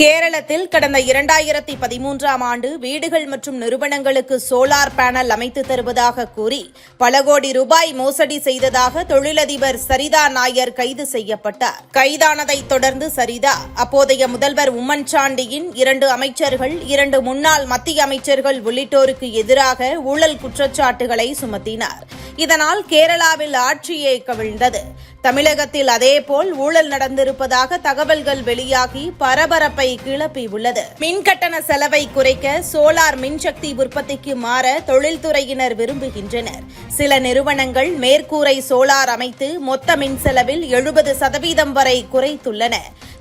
கேரளத்தில் கடந்த இரண்டாயிரத்தி பதிமூன்றாம் ஆண்டு வீடுகள் மற்றும் நிறுவனங்களுக்கு சோலார் பேனல் அமைத்து தருவதாக கூறி பல கோடி ரூபாய் மோசடி செய்ததாக தொழிலதிபர் சரிதா நாயர் கைது செய்யப்பட்டார். கைதானதைத் தொடர்ந்து சரிதா அப்போதைய முதல்வர் உம்மன் சாண்டியின் இரண்டு அமைச்சர்கள் இரண்டு முன்னாள் மத்திய அமைச்சர்கள் உள்ளிட்டோருக்கு எதிராக ஊழல் குற்றச்சாட்டுகளை சுமத்தினார். இதனால் கேரளாவில் ஆட்சியே கவிழ்ந்தது. தமிழகத்தில் அதேபோல் ஊழல் நடந்திருப்பதாக தகவல்கள் வெளியாகி பரபரப்பை கிளப்பியுள்ளது மின்கட்டண செலவை குறைக்க சோலார் மின்சக்தி உற்பத்திக்கு மாற தொழில்துறையினர் விரும்புகின்றனர். சில நிறுவனங்கள் மேற்கூரை சோலார் அமைத்து மொத்த மின் செலவில் எழுபது சதவீதம் வரை குறைத்துள்ளன.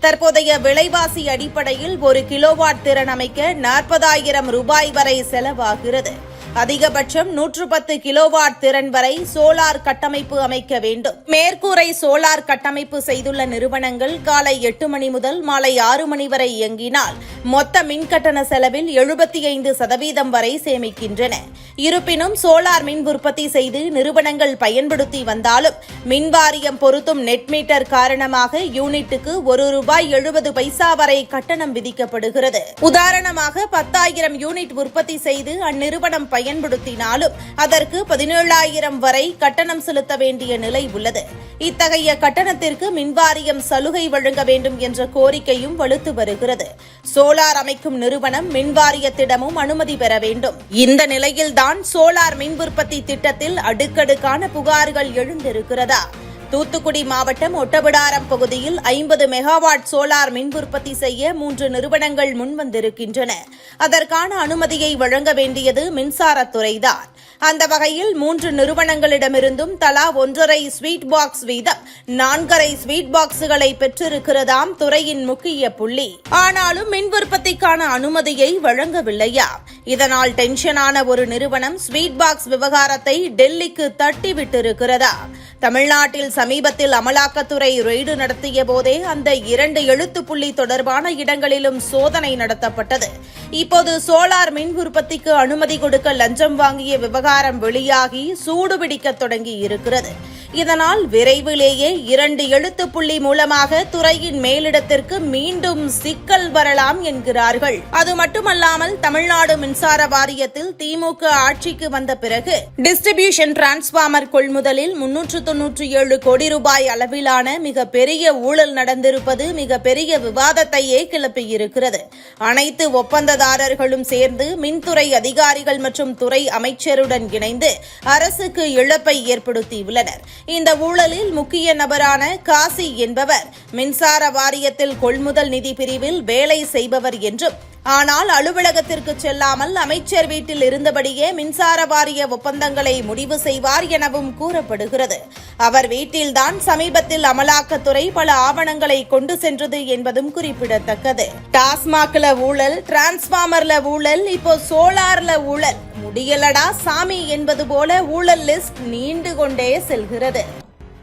தற்போதைய விலைவாசி அடிப்படையில் ஒரு கிலோவாட் திறன் அமைக்க நாற்பதாயிரம் ரூபாய் வரை செலவாகிறது. அதிகபட்சம் நூற்று பத்து கிலோவாட் திறன் வரை சோலார் கட்டமைப்பு அமைக்க வேண்டும். மேற்கூரை சோலார் கட்டமைப்பு செய்துள்ள நிறுவனங்கள் காலை எட்டு மணி முதல் மாலை ஆறு மணி வரை இயங்கினால் மொத்த மின்கட்டண செலவில் எழுபத்தி ஐந்து சதவீதம் வரை சேமிக்கின்றன. இருப்பினும் சோலார் மின் உற்பத்தி செய்து நிறுவனங்கள் பயன்படுத்தி வந்தாலும் மின் வாரியம் பொருத்தும் நெட் மீட்டர் காரணமாக யூனிட்டுக்கு ஒரு ரூபாய் எழுபது பைசா வரை கட்டணம் விதிக்கப்படுகிறது. உதாரணமாக பத்தாயிரம் யூனிட் உற்பத்தி செய்து அந்நிறுவனம் பயன்படுத்தினாலும் அதற்கு பதினேழாயிரம் வரை கட்டணம் செலுத்த வேண்டிய நிலை உள்ளது. இத்தகைய கட்டணத்திற்கு மின்வாரியம் சலுகை வழங்க வேண்டும் என்ற கோரிக்கையும் வலுத்து வருகிறது. சோலார் அமைக்கும் நிறுவனம் மின்வாரியத்திடமும் அனுமதி பெற வேண்டும். இந்த நிலையில்தான் சோலார் மின் உற்பத்தி திட்டத்தில் அடுக்கடுக்கான புகார்கள் எழுந்திருக்கிறதா? தூத்துக்குடி மாவட்டம் ஒட்டபிடாரம் பகுதியில் ஐம்பது மெகாவாட் சோலார் மின் உற்பத்தி செய்ய மூன்று நிறுவனங்கள் முன்வந்திருக்கின்றன. அதற்கான அனுமதியை வழங்க வேண்டியது மின்சாரத்துறைதான் அந்த வகையில் மூன்று நிறுவனங்களிடமிருந்தும் தலா ஒன்றரை ஸ்வீட் பாக்ஸ் வீதம் நான்கரை ஸ்வீட் பாக்ஸுகளை பெற்றிருக்கிறதாம் துறையின் முக்கிய புள்ளி. ஆனாலும் மின் உற்பத்திக்கான அனுமதியை வழங்கவில்லையா? இதனால் டென்ஷனான ஒரு நிறுவனம் ஸ்வீட் பாக்ஸ் விவகாரத்தை டெல்லிக்கு தட்டிவிட்டிருக்கிறதா? தமிழ்நாட்டில் சமீபத்தில் அமலாக்கத்துறை ரெய்டு நடத்திய போதே அந்த இரண்டு எழுத்து புள்ளி தொடர்பான இடங்களிலும் சோதனை நடத்தப்பட்டது. இப்போது சோலார் மின் உற்பத்திக்கு அனுமதி கொடுக்க லஞ்சம் வாங்கிய விவகாரம் வெளியாகி சூடுபிடிக்க தொடங்கி இருக்கிறது இதனால் விரைவிலேயே இரண்டு எழுத்து புள்ளி மூலமாக துறையின் மேலிடத்திற்கு மீண்டும் சிக்கல் வரலாம் என்கிறார்கள். அது மட்டுமல்லாமல் தமிழ்நாடு மின்சார வாரியத்தில் திமுக ஆட்சிக்கு வந்த பிறகு டிஸ்ட்ரிபியூஷன் டிரான்ஸ்பார்மர் கொள்முதலில் முன்னூற்று தொன்னூற்றி ஏழு கோடி ரூபாய் அளவிலான மிக பெரிய ஊழல் நடந்திருப்பது மிக பெரிய விவாதத்தையே கிளப்பியிருக்கிறது. அனைத்து ஒப்பந்ததாரர்களும் சேர்ந்து மின்துறை அதிகாரிகள் மற்றும் துறை அமைச்சருடன் இணைந்து அரசுக்கு இழப்பை ஏற்படுத்தியுள்ளனர். இந்த ஊழலில் முக்கிய நபரான காசி என்பவர். மின்சார வாரியத்தில் கொள்முதல் நிதி பிரிவில் வேலை செய்பவர் என்றும் ஆனால் அலுவலகத்திற்கு செல்லாமல் அமைச்சர் வீட்டில் இருந்தபடியே மின்சார வாரிய ஒப்பந்தங்களை முடிவு செய்வார் எனவும் கூறப்படுகிறது. அவர் வீட்டில்தான் சமீபத்தில் அமலாக்கத்துறை பல ஆவணங்களை கொண்டு சென்றது என்பதும் குறிப்பிடத்தக்கது. டாஸ்மாக்ல ஊழல் டிரான்ஸ்பார்மர்ல ஊழல் இப்போ சோலார்ல ஊழல் முடியலடா சாமி என்பது போல ஊழல் லிஸ்ட் நீண்டு கொண்டே செல்கிறது.